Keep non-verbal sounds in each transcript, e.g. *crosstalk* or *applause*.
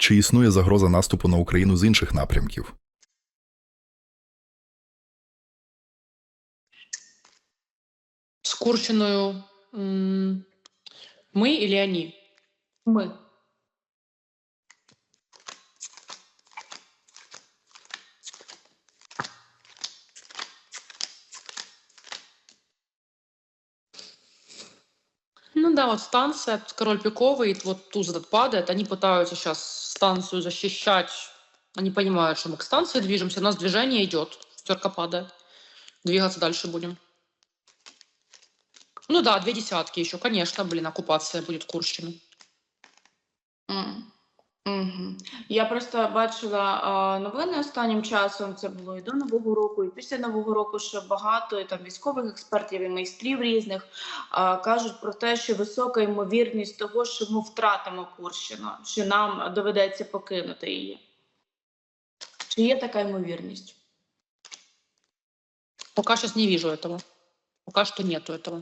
Чи існує загроза наступу на Україну з інших напрямків? С Курчиною м, мы или они? Ми. Ну да, вот станция, Король Пиковый, вот туз этот падает, они пытаются сейчас станцию защищать. Они понимают, что мы к станции движемся, у нас движение идет, шестерка падает. Двигаться дальше будем. Ну да, две десятки еще, конечно, блин, оккупация будет Курщины. М. Мгм. Я просто бачила а, новини останнім часом. Це було і до Нового року, і після Нового року, що багато і там військових експертів і майстрів різних а, кажуть про те, що висока ймовірність того, що ми втратимо Курщину, що нам доведеться покинути її. Чи є така ймовірність? Пока сейчас не вижу этого. Пока что нету этого.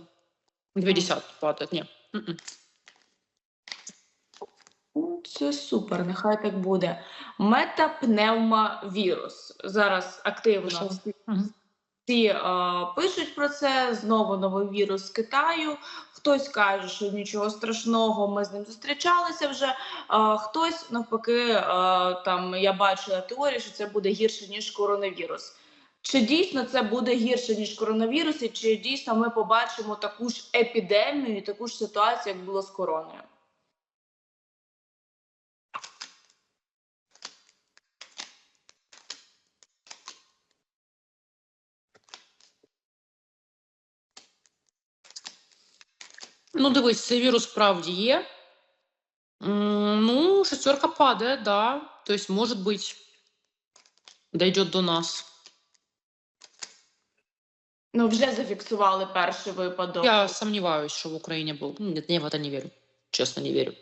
Две Мгм. десятки падает, нет. М-м. Ну, Це супер, нехай так буде. Метапневмовірус. Зараз активно всі Всі е, пишуть про це. Знову новий вірус з Китаю. Хтось каже, що нічого страшного, ми з ним зустрічалися вже. Е, хтось навпаки, е, там я бачила теорію, що це буде гірше ніж коронавірус. Чи дійсно це буде гірше ніж коронавірус, і чи дійсно ми побачимо таку ж епідемію, таку ж ситуацію, як було з короною? Ну, дивись, цей вірус справді є. М, Ну, шестерка падает, да. То есть, может быть, дойдет до нас. Ну вже зафіксували перший випадок. Я сомневаюсь, что в Украине был. Ну, Нет, я в это не верю. Честно, не верю.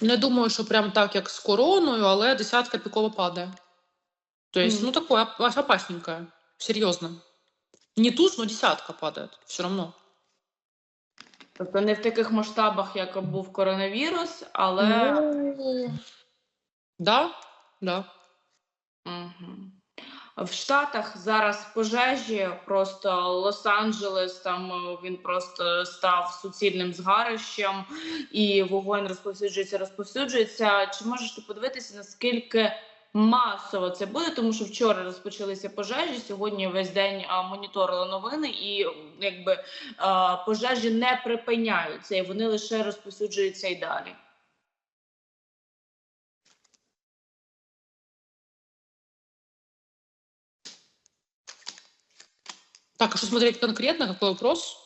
Не думаю, що прям так, як з короною, але десятка пікова падає. Тобто, Мгм. ну такое оп- опасненькое. Серйозно. Не туз, но десятка падає. Все равно. Тобто не в таких масштабах, як був коронавірус, але. Ну, Да, да. Мгм. В Штатах зараз пожежі, просто Лос-Анджелес, там е, він просто став суцільним згарищем, і вогонь розповсюджується, розповсюджується. Чи можеш ти подивитися, наскільки масово це буде? Тому що вчора розпочалися пожежі. Сьогодні весь день а, моніторила новини, і якби а, пожежі не припиняються, і вони лише розповсюджуються і далі. Так, а что смотреть конкретно? Какой вопрос?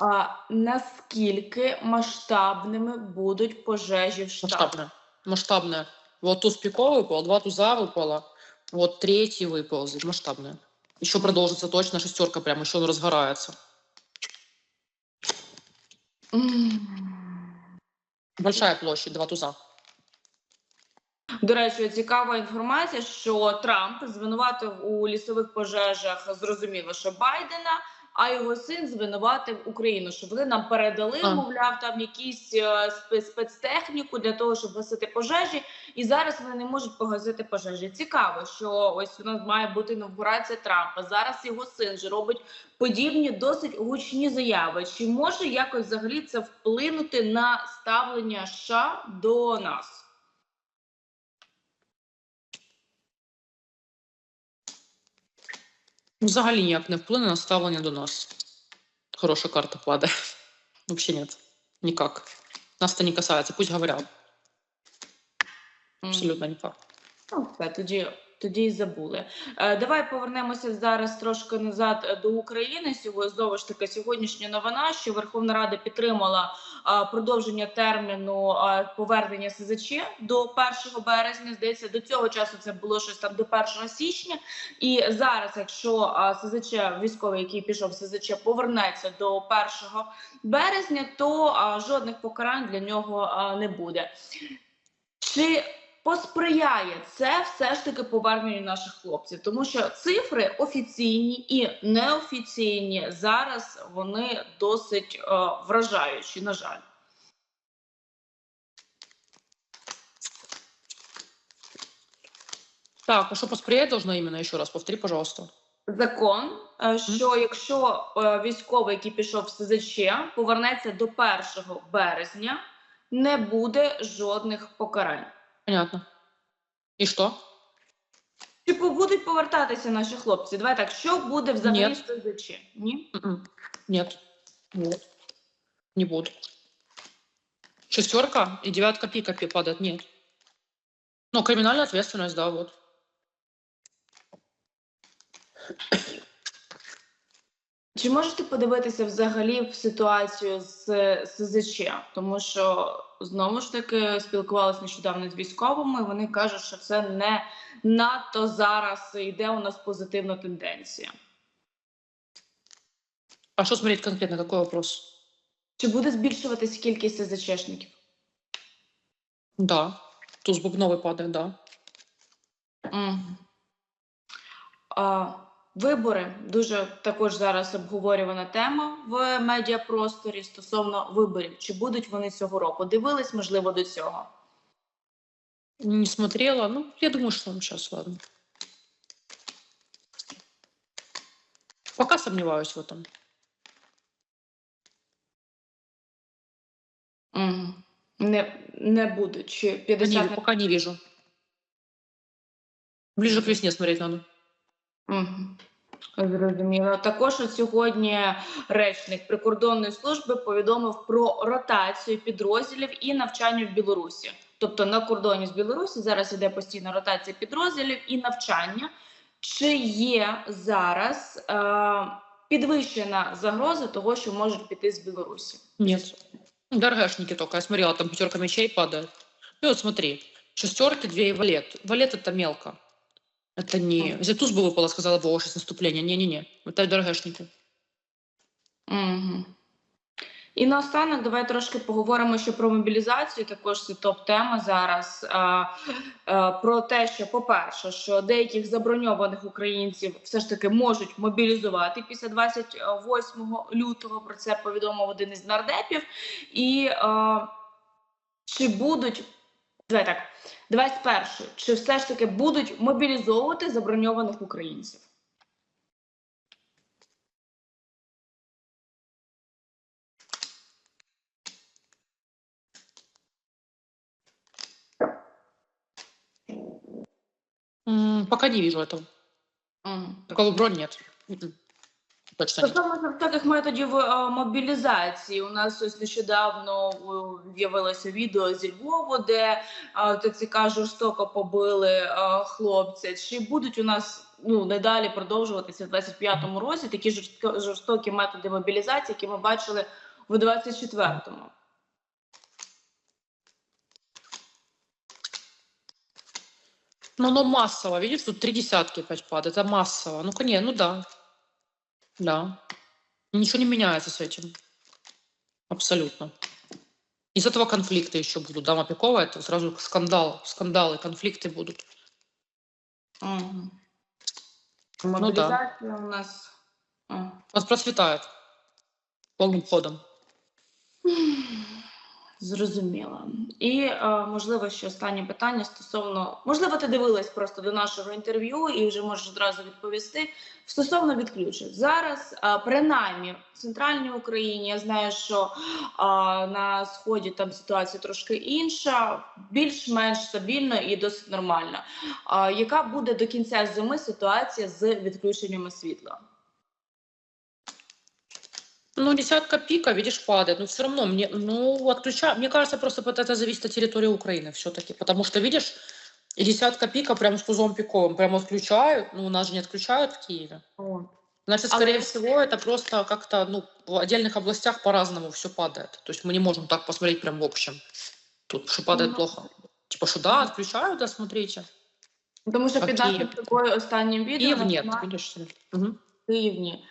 А наскільки масштабними будуть пожежі в Штатах? Масштабная. Масштабная. Вот туз пиковый выпал, два туза выпало, вот третий выползет. Масштабная. Еще продолжится точно шестерка, прям еще он разгорается. М. Большая площадь, два туза. До речі, цікава інформація, що Трамп звинуватив у лісових пожежах, зрозуміло, що Байдена, а його син звинуватив Україну, що вони нам передали, А. мовляв, там якісь е, спецтехніку для того, щоб гасити пожежі, і зараз вони не можуть погасити пожежі. Цікаво, що ось у нас має бути інаугурація Трампа. Зараз його син же робить подібні досить гучні заяви. Чи може якось взагалі це вплинути на ставлення США до нас? Взагалі ніяк не вплине на ставлення до нас. Хороша карта падає. *laughs* Вообще нет. Никак. Нас это не касается. Пусть говорят. Абсолютно никак. Ну, тоді, тоді й забули. Е, давай повернемося зараз трошки назад е, до України. Сьогодні знову ж таки сьогоднішня новина, що Верховна Рада підтримала е, продовження терміну повернення СЗЧ до 1 березня. Здається, до цього часу це було щось там до 1 січня. І зараз, якщо СЗЧ військовий, який пішов в СЗЧ, повернеться до 1 березня, то жодних покарань для нього не буде. Чи посприяє це все ж таки поверненню наших хлопців, тому що цифри офіційні і неофіційні зараз вони досить е, вражаючі, на жаль. Так, а что посприять должно именно еще раз? Повтори, пожалуйста. Закон, е, що якщо е, військовий, який пішов в СЗЧ, повернеться до 1 березня, не буде жодних покарань. Понятно. И что? Чи по- будуть повертатися наші хлопці? Давай так, що буде взагалі Ні. з СЗЧ? Ні? М-м. Нет. Вот. Не буду. Шестерка и девятка пика пи- падает. Нет. Ну, криминальная ответственность, да, вот. Чи можете подивитися взагалі в ситуацію з СЗЧ? Тому що знову ж таки спілкувалися нещодавно з військовими. і Вони кажуть, що це не надто зараз йде у нас позитивна тенденція. А что смотреть конкретно? Какой вопрос? Чи буде збільшуватись кількість СЗЧшників? Да. Туз бубновый падает, да. Мгм. А, вибори дуже також зараз обговорювана тема в медіапросторі стосовно виборів. Чи будуть вони цього року? Дивились, можливо, до цього. Не смотрела. Ну, я думаю, что там сейчас, ладно. Пока сомневаюсь в этом. Мгм. Не, не будуть. Чи Не, 50 на пока не вижу. Ближе к весне смотреть надо. Зрозуміло. Також от сьогодні речник прикордонної служби повідомив про ротацію підрозділів і навчання в Білорусі. Тобто на кордоні з Білорусі зараз іде постійна ротація підрозділів і навчання. Чи є зараз е, підвищена загроза того, що можуть піти з Білорусі? Нет. ДРГшники только. Я смотрела, там пятерка мечей падает. И вот смотри. Шестерки, две и валет. Валет это мелко. Это не... Если туз бы выпало, сказала бы, о, сейчас наступление. Не-не-не. Это ДРГшники. Угу. І наостанок давай трошки поговоримо ще про мобілізацію. Також це топ-тема зараз. А, а, про те, що, по-перше, що деяких заброньованих українців все ж таки можуть мобілізувати після 28 лютого. Про це повідомив один із нардепів. І а, чи будуть. Давай так, давай спершу, чи все ж таки будуть мобілізовувати заброньованих українців? Пока не вижу этого. Мгм. Такого бронь нет. М-м. Точно нет. Стосовно жорстоких методів е, мобілізації, у нас ось нещодавно е, з'явилося відео зі Львову, де е, ТЦК жорстоко побили е, хлопця. Чи будуть у нас ну недалі продовжуватися в 25-му році такі жорстокі методи мобілізації, які ми бачили в 24-му? Ну, оно массово. Видишь, тут три десятки опять падает. Это массово. Ну, конечно, ну да. Да. Ничего не меняется с этим. Абсолютно. Из этого конфликты еще будут. Дама Пикова, это сразу скандал. Скандалы, конфликты будут. Мгм. да. Мобілізація у нас. а. У нас процветает. Полным ходом. *laughs* Зрозуміло. І е, можливо, ще останнє питання стосовно можливо, ти дивилась просто до нашого інтерв'ю і вже можеш одразу відповісти. Стосовно відключень зараз, е, принаймні в центральній Україні, я знаю, що е, на сході там ситуація трошки інша, більш-менш стабільно і досить нормальна. Е, яка буде до кінця зими ситуація з відключеннями світла? Ну, десятка пика, видишь, падает. Но все равно мне, ну, отключа... Мне кажется, просто вот это зависит от территории Украины все-таки. Потому что, видишь, и десятка пика прям с тузом пиковым прям отключают. Ну, у нас же не отключают в Киеве. Значит, А скорее вы- всего, это просто как-то, ну, в отдельных областях по-разному все падает. То есть мы не можем так посмотреть прям в общем. Тут что падает Ну, плохо. Типа, что да, отключают, да, смотрите. Тому що А під Київ? нашим з тобою останнім відео Киев на нет, каналі видишь. Мгм. Київ ні.